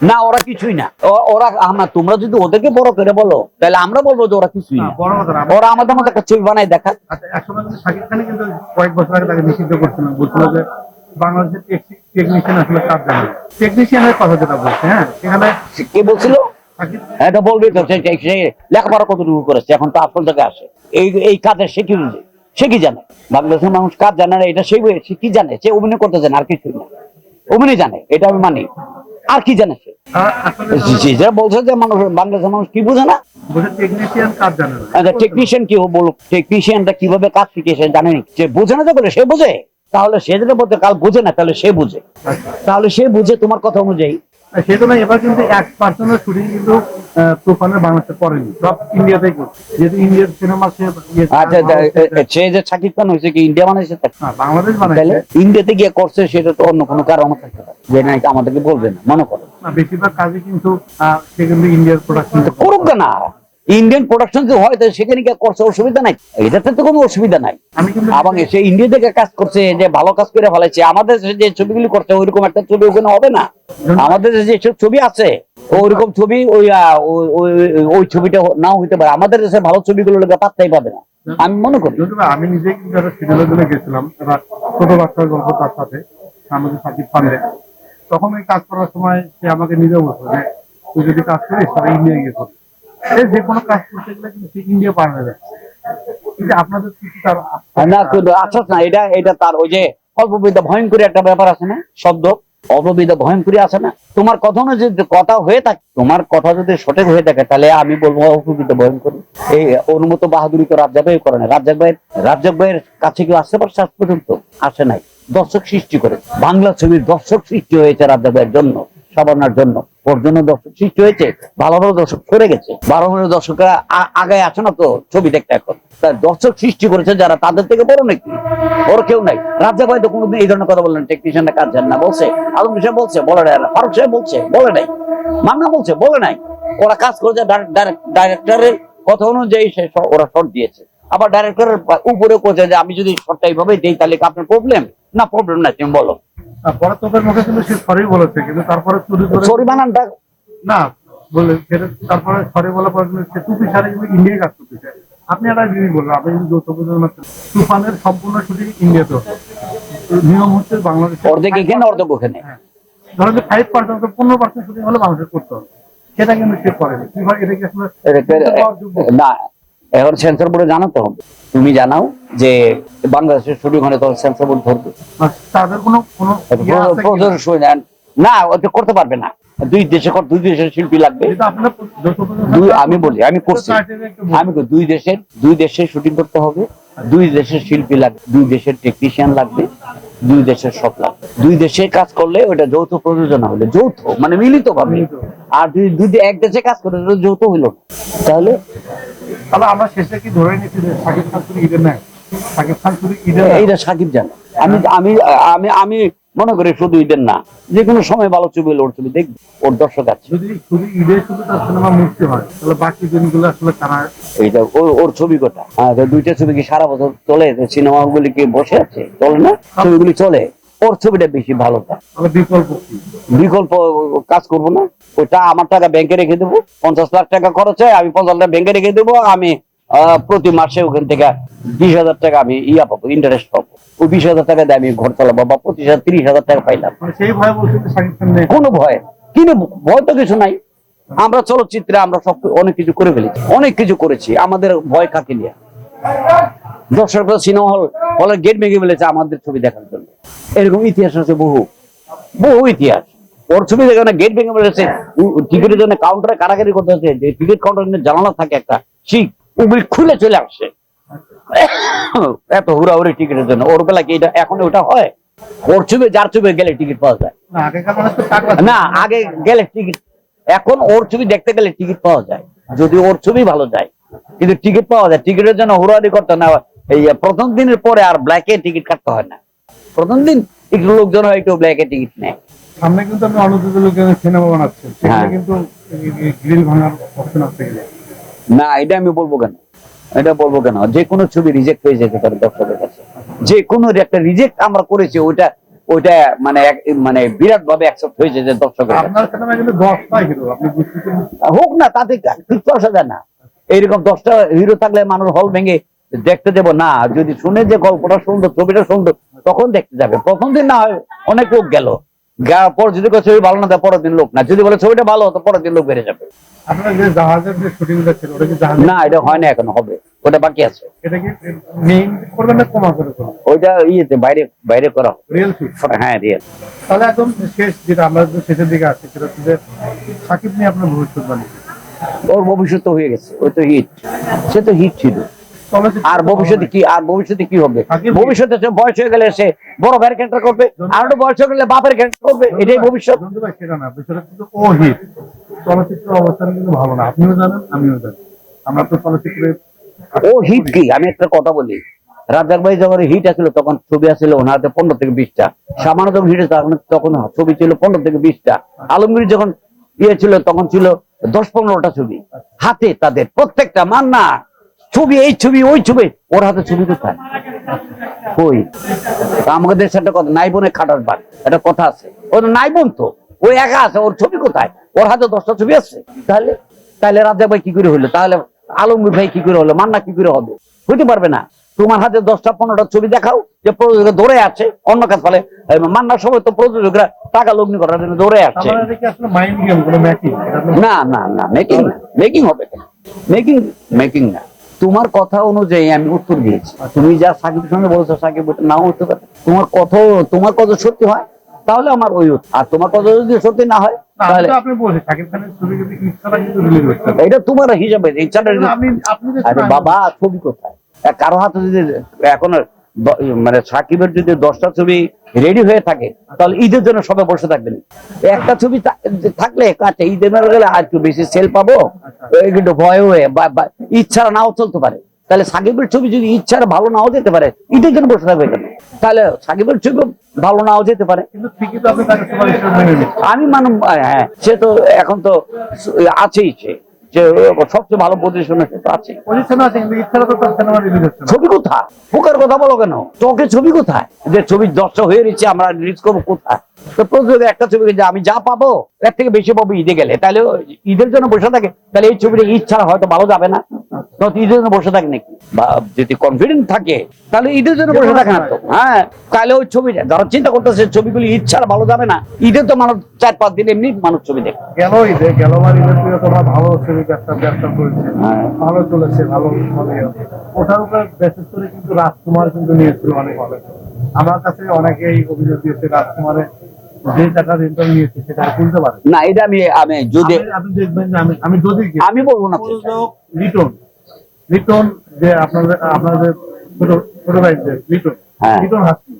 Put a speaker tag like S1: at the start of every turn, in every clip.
S1: না ওরা কিছুই না। ওরা আমরা তোমরা যদি ওদেরকে বড় করে বলো তাহলে আমরা বলব যে ওরা কিছুই
S2: না,
S1: না।
S2: না
S1: ওরা আমাদের মতো একটা ছবি বানাই দেখা
S2: আচ্ছা কয়েক বছর আগে তাকে নিষিদ্ধ করছিল। বলছিল যে বাংলাদেশের টেকনিশিয়ান আসলে কাজ জানে টেকনিশিয়ানের কথা যেটা বলছে হ্যাঁ সেখানে
S1: কে বলছিল? এটা বলবি তো সে- সে- সে লেখাপড়া কতটুকু করেছে এখন তো আসল জায়গায় আসে। এই এই কাজে সে কি সে কি জানে? বাংলাদেশের মানুষ কাজ জানে না এটা সেই সে কি জানে? সে অভিনয় করতে জানে আর কিছুই না। অভিনয় জানে এটা আমি মানি। আর কি জানে বলছে যে মানুষ বাংলাদেশের মানুষ কি বুঝে না?
S2: টেকনিশিয়ান
S1: আচ্ছা টেকনিশিয়ান কি বলুক টেকনিশিয়ানটা কীভাবে কাজ শিখে সে জানে যে বোঝে না যে বলে সে বোঝে? তাহলে সে যদি বলতে কাল বুঝে না তাহলে সে বুঝে।
S2: আচ্ছা।
S1: তাহলে সে বুঝে তোমার কথা অনুযায়ী।
S2: সেই জন্য এবার কিন্তু এক পার্সেন্টের শুটিং কিন্তু তুফানের বাংলাদেশে করেনি সব ইন্ডিয়াতেই করছে। যেহেতু ইন্ডিয়ার সিনেমা সে
S1: আচ্ছা এ- সে যে সাকিব খান হয়েছে কি ইন্ডিয়া বানাইছে
S2: বাংলাদেশ বানাইছে।
S1: ইন্ডিয়াতে গিয়ে করছে সেটা তো অন্য কোনো কারণ থাকতে পারে। যে নাকি আমাদেরকে বলবে না মনে করো।
S2: বেশিরভাগ কাজই কিন্তু সে কিন্তু ইন্ডিয়ার প্রোডাকশন
S1: করুক না। ইন্ডিয়ান প্রোডাকশন যে হয় তো সেখানে গিয়ে করছে অসুবিধা নাই। এটাতে তো কোনো অসুবিধা নাই। এবং সে ইন্ডিয়া থেকে কাজ করছে যে ভালো কাজ করে ফেলেছে। আমাদের যে ছবিগুলি করছে ওইরকম একটা ছবি ওখানে হবে না। আমাদের যেসব ছবি আছে ওইরকম ছবি ওই আহ, ওই- ওই- ওই ছবিটা নাও হইতে পারে। আমাদের দেশে ভালো ছবিগুলো লোকে পাত্তাই পাবে না। আমি মনে করি।
S2: আমি নিজে জন্য গেছিলাম ছোট বাচ্চার গল্প তার সাথে আমাদের সাকিব পান্ডে তখন ওই কাজ করার সময় সে আমাকে নিজেও বলতো যে তুই যদি কাজ করিস তাহলে ইন্ডিয়া গিয়ে যে কোনো কাজ করতে গেলে কিন্তু ইন্ডিয়া পার হয়ে কিন্তু আপনাদের তার
S1: না না, এটা এটা তার ওই যে ভয়ঙ্করী একটা ব্যাপার আছে না? শব্দ ভয়ঙ্করী আছে না? তোমার কথা যদি কথা হয়ে থাকে, তোমার কথা যদি সঠিক হয়ে থাকে, তাহলে আমি বলব অল্পবিদ্যা ভয়ঙ্করী। এই অনুমত বাহাদুরি তো রাজ্জাক ভাই করে না। রাজ্জাক ভাইয়ের রাজ্জাক ভাইয়ের কাছে কেউ আসতে পারছে আজ পর্যন্ত আসে নাই। দর্শক সৃষ্টি করে। বাংলা ছবির দর্শক সৃষ্টি হয়েছে রাজ্জাক ভাইয়ের জন্য সাবানার জন্য। ওর জন্য দর্শক সৃষ্টি হয়েছে ভালো ভালো দর্শক করে গেছে। বারো ভালো দর্শকরা আগায় আছে না তো ছবি দেখতে এখন? তার দর্শক সৃষ্টি করেছে যারা, তাদের থেকে বড় নাকি? ওর কেউ নাই। রাজ্জাক ভাই তো কোনোদিন এই ধরনের কথা বললেন টেকনিশিয়ানরা কাজ জানে না, বলছে। আলম সাহেব বলছে, বলে নাই ফারুক সাহেব বলছে, বলে নাই। মান্না বলছে, বলে নাই। ওরা কাজ করেছে ডাইরেক্টরের কথা অনুযায়ী সে ওরা শর্ট দিয়েছে। আবার ডাইরেক্টরের উপরে কোচে যে, আমি যদি শর্টটা এইভাবে দিই, তাহলে আপনার প্রবলেম না প্রবলেম নাই, তুমি বলো।
S2: পরে তোদের মুখে কিন্তু সে সরি বলেছে কিন্তু তারপরে চুরি করে
S1: সরি বানানটা
S2: না বলে সেটা তারপরে সরি বলার পরে সে টুপি সারে ইন্ডিয়ায় কাজ করতেছে আপনি একটা জিনিস বলবেন আপনি কিন্তু যৌথ প্রযোজনা তুফানের সম্পূর্ণ শুটিং ইন্ডিয়াতে নিয়ম হচ্ছে বাংলাদেশ
S1: অর্ধেক এখানে অর্ধেক ওখানে।
S2: হ্যাঁ। ধরেন যে ফাইভ পার্সেন্ট পনেরো পার্সেন্ট শুটিং হলে বাংলাদেশ করতে হবে। সেটা কিন্তু সে করেনি। কীভাবে আসলে
S1: না এখন সেন্সর বোর্ডে জানাতে হবে তুমি জানাও যে বাংলাদেশের শুটিং হলে তখন সেন্সর বোর্ড ধরবে।
S2: তাদের কোনো কোনো ইয়ে।
S1: না। ওটা করতে পারবে না। দুই দেশে দুই দেশের শিল্পী লাগবে। দুই আমি বলি আমি করছি। আমি দুই দেশের দুই দেশের শুটিং করতে হবে। দুই দেশের শিল্পী লাগবে। দুই দেশের টেকনিশিয়ান লাগবে। দুই দেশের সব লাগবে। দুই দেশে কাজ করলে ওটা যৌথ প্রযোজনা হলে। যৌথ মানে মিলিত। ভাবে আর দুই দুই এক দেশে কাজ করে ওটা যৌথ হইল। তাহলে
S2: তাহলে আমরা শেষে কি ধরে নিচ্ছি যে শাকিব খান শুধু ঈদের নাই শাকিব খান শুধু ঈদের
S1: এইটা সাকিব জানে। আমি আমি আমি আমি মনে করি শুধু ঈদের না যে কোনো সময় ভালো ছবি হলে ওর ছবি দেখবে ওর দর্শক আছে।
S2: যদি শুধু ঈদে শুধু তার সিনেমা মুক্তি হয় তাহলে বাকি দিনগুলো আসলে তারা
S1: এইটা ওর ওর ছবি কটা হ্যাঁ, দুইটা ছবি কি সারা বছর চলে? সিনেমা গুলি কি বসে আছে? চলে না? ছবিগুলি চলে? ওর ছবিটা বেশি ভালো
S2: বিকল্প
S1: বিকল্প কাজ করব না। ওটা আমার টাকা ব্যাংকে রেখে দেবো। পঞ্চাশ লাখ টাকা খরচ হয় আমি পঞ্চাশ লাখ ব্যাংকে রেখে দেবো। আমি প্রতি মাসে ওখান থেকে বিশ হাজার টাকা আমি ইয়া পাবো ইন্টারেস্ট পাবো। ওই বিশ হাজার টাকা দিয়ে আমি ঘর চালাবো বা পঁচিশ হাজার তিরিশ হাজার টাকা পাইলাম।
S2: মানে
S1: কোনো ভয়। কিন্তু ভয় তো কিছু নাই। আমরা চলচ্চিত্রে আমরা সব অনেক কিছু করে ফেলেছি। অনেক কিছু করেছি। আমাদের ভয় কাকে নিয়ে? দর্শকরা সিনেমা হল হলের গেট ভেঙে ফেলেছে আমাদের ছবি দেখার জন্য। এরকম ইতিহাস আছে বহু বহু ইতিহাস। ওর ছবি দেখে না গেট ভেঙে ফেলেছে। টিকিটের জন্য কাউন্টারে কারাগারি করতে হচ্ছে। যে টিকিট কাউন্টারের জানালা থাকে একটা শিখ ওগুলি খুলে চলে আসছে এত হুড়াহুড়ি টিকিটের জন্য। ওর বেলা কি এটা এখন ওটা হয়? ওর ছবি যার ছবি গেলে টিকিট পাওয়া যায়।
S2: না
S1: আগে গেলে টিকিট এখন ওর ছবি দেখতে গেলে টিকিট পাওয়া যায়। যদি ওর ছবি ভালো যায় কিন্তু টিকিট পাওয়া যায়। টিকিটের জন্য হুড়াহুড়ি করতে না। এই প্রথম দিনের পরে আর ব্ল্যাকে টিকিট কাটতে হয় না। প্রথম দিন একটু লোকজন হয় একটু ব্ল্যাকে টিকিট নেয়।
S2: সামনে কিন্তু আপনি অনুদিত লোকের সিনেমা বানাচ্ছেন সেখানে
S1: হ্যাঁ।
S2: কিন্তু গ্রিল ভাঙার অপশন আছে
S1: না এটা আমি বলব কেন? এটা বলব কেন? যে কোনো ছবি রিজেক্ট হয়ে যেতে পারে দর্শকের কাছে। যে কোনো একটা রিজেক্ট আমরা করেছি ওইটা ওইটা মানে মানে বিরাট ভাবে অ্যাকসেপ্ট হয়েছে যে দর্শকের হোক না তাতে কা- কিছু আসা যায় না। এইরকম দশটা হিরো থাকলে মানুষ হল ভেঙে দেখতে দেবো না। যদি শুনে যে গল্পটা সুন্দর ছবিটা সুন্দর তখন দেখতে যাবে। প্রথম দিন না হয় অনেক লোক গেল। পর যদি ছবি ভালো না পরের দিন লোক না। যদি বলে ছবিটা ভালো তো পরের দিন লোক বেড়ে যাবে। না এটা হয় না এখন হবে। ওটা বাকি আছে। ওইটা ইয়েতে বাইরে বাইরে করা হ্যাঁ রিয়েল
S2: তাহলে একদম শেষ যেটা আমরা শেষের দিকে আসছি সেটা হচ্ছে সাকিব নিয়ে আপনার ভবিষ্যৎ বানিয়েছে
S1: ওর ভবিষ্যৎ হয়ে গেছে ওই তো হিট সে তো হিট ছিল। আর ভবিষ্যতে কি আর ভবিষ্যতে কি হবে? ভবিষ্যতে বয়স হয়ে গেলে সে বড় ভাইয়ের ক্যারেক্টার করবে আর একটু বয়স হয়ে গেলে বাপের ক্যারেক্টার করবে এটাই ভবিষ্যৎ।
S2: চলচ্চিত্র অবস্থান কিন্তু ভালো না। আপনিও জানেন আমিও জানি। আমরা তো চলচ্চিত্রে
S1: ও হিট কি? আমি একটা কথা বলি। রাজাক ভাই যখন হিট আছিল তখন ছবি আছিল ওনার হাতে পনেরো থেকে বিশটা। সামান্য যখন হিট তখন ছবি ছিল পনেরো থেকে বিশটা। আলমগীর যখন ইয়ে ছিল তখন ছিল দশ পনেরোটা ছবি। হাতে তাদের প্রত্যেকটা মান্না। ছবি এই ছবি ওই ছবি। ওর হাতে ছবি কোথায়? কই? তা আমাদের দেশে একটা কথা নাই বোনে খাটার বাদ একটা কথা আছে। ওর নাই বোন তো। ওই একা আছে ওর ছবি কোথায়? ওর হাতে দশটা ছবি আছে। তাহলে তাহলে রাজা ভাই কি করে হলো? তাহলে আলমগীর ভাই কি করে হলো? মান্না কি করে হবে? হইতে পারবে না। তোমার হাতে দশটা পনেরোটা ছবি দেখাও যে প্রযোজকরা ধরে আছে। অন্য কাজ ফলে মান্নার সময় তো প্রযোজকরা টাকা লগ্নি করার জন্য ধরে আছে। না না না মেকিং না। মেকিং হবে মেকিং মেকিং না। তোমার কথা অনুযায়ী আমি উত্তর দিয়েছি তুমি যা সাকিবের সঙ্গে বলছো সাকিব ওটা নাও হতে পারে তোমার কথা তোমার কথা সত্যি হয় তাহলে আমার ওই। আর তোমার কথা যদি সত্যি না হয় তাহলে। এটা তোমার হিসাবে বাবা ছবি কোথায় কারও হাতে যদি এখন মানে সাকিবের যদি দশটা ছবি রেডি হয়ে থাকে তাহলে ঈদের জন্য সবাই বসে থাকবেন। একটা ছবি থাকলে কাছে ঈদের মেলা গেলে আর একটু বেশি সেল পাবো। কিন্তু ভয় হয়ে বা নাও চলতে পারে। তাহলে সাকিবের ছবি যদি ইচ্ছার ভালো নাও যেতে পারে ঈদের জন্য বসে থাকবে কেন? তাহলে সাকিবের ছবি ভালো নাও যেতে পারে।
S2: মেনে
S1: আমি মানুষ হ্যাঁ সে তো এখন তো আছেই সে। যে সবচেয়ে ভালো পজিশনে তো আছে। ছবি কোথায়? পোকার কথা বলো কেন? চোখে ছবি কোথায়? যে ছবি দর্শক হয়ে রয়েছে আমরা রিলিজ করব কোথায়? তো প্রযোজক একটা ছবি যে আমি যা পাবো এর থেকে বেশি পাবো ঈদে গেলে। তাহলে ঈদের জন্য বসে থাকে। তাহলে এই ছবিটা ইচ্ছা হয়তো ভালো যাবে না। ঈদের জন্য বসে থাকে নাকি? বা যদি কনফিডেন্ট থাকে তাহলে ঈদের জন্য বসে থাকে না তো। হ্যাঁ তাহলে ওই ছবিটা যারা চিন্তা করতেছে ছবিগুলি ইচ্ছার ভালো যাবে না ঈদের তো মানুষ চার পাঁচ দিন এমনি মানুষ ছবি দেখে।
S2: গেল ঈদে গেল তোমার ভালো ছবি ব্যবসা ব্যবসা করেছে।
S1: হ্যাঁ।
S2: ভালো চলেছে ভালো। ওটার উপর বিশেষ করে কিন্তু রাজকুমার কিন্তু নিয়েছিল অনেক ভালো আমার কাছে অনেকেই অভিযোগ দিয়েছে রাজকুমারে যে টাকার ইন্টার নিয়েছে সেটা তুলতে পারে
S1: না। এটা আমি আমি যদি
S2: আমি- আপনি দেখবেন আমি আমি যদি
S1: আমি বলব না। তো।
S2: লিটন লিটন যে আপনাদের আপনাদের ছোট ছোট ভাই লিটন
S1: হ্যাঁ।
S2: লিটন হাসি।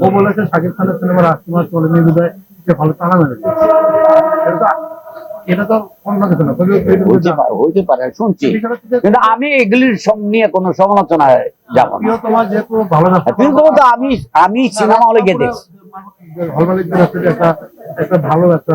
S2: ও বলেছে শাকিব খানের সিনেমা রাজকুমার চলে নিয়ে বিদায়। সে ভালো টানা মেরেছে
S1: আমি এগুলির নিয়ে কোনো সমালোচনায় যাব না।
S2: তোমার যেহেতু ভালো না
S1: কিন্তু তো আমি আমি সিনেমা হলে গিয়ে দেখছি।
S2: হল মালিকদের আসলে একটা একটা ভালো একটা